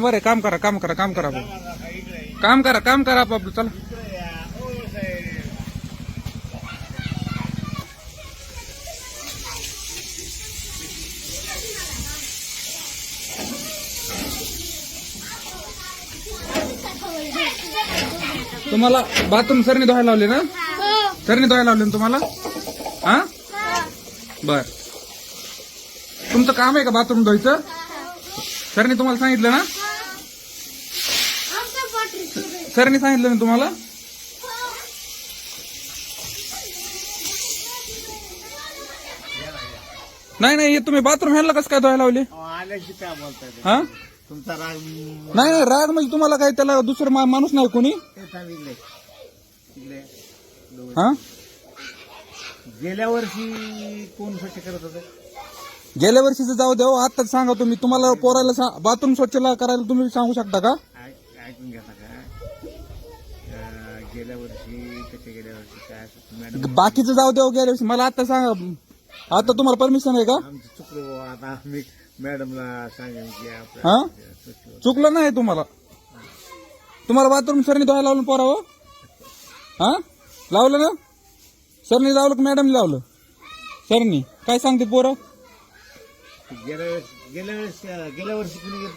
बरं काम करा काम करा काम करा. काम करा काम करा आपलं चला. तुम्हाला बाथरूम सरनी धुवायला लावले ना? सरनी धुवायला लावले ना तुम्हाला? हा? बर. तुमचं काम आहे का बाथरूम धुवायचं? सरनी तुम्हाला सांगितलं ना? सरनी सांगितलं ना तुम्हाला? नाही नाही हे तुम्ही बाथरूम ह्याला कसं काय धुवायला लावले? अहो, आल्याशी काय बोलताय ते? हा? तुमचा राग नाही नाही राग म्हणजे तुम्हाला काय त्याला दुसरं मा- माणूस नाही कोणी? ते इकडे. हा? गेल्या वर्षी कोण स्वच्छ करत होते? गेल्या वर्षीचं जाऊ द्या हो, आताच सांगा तुम्ही. तुम्हाला पोराला सा- बाथरूम स्वच्छ ला- करायला तुम्ही सांगू शकता का? ऐकून घेता का गेल्या वर्षी त्याच्या गेल्या वर्षी काय मॅडम बाकीचं जाऊ द्या हो गेल्या वर्षी. मला आता सांगा आता तुम्हाला परमिशन आहे का? आमचं चुकलो बुवा. आता आम्ही मॅडमला सांगेन की हा? आपलं स्वच्छ चुकलं नाही तुम्हाला? तुम्हाला बाथरूम सरनी धुवायला लावलं पोरावं हा? लावलं ना? सरनी लावलं का मॅडमनी लावलं? सरनी काय सांगते पोरं? गेल्या वेळेस गेल्या वेळेस गेल्या वर्षी कुणी घेतलं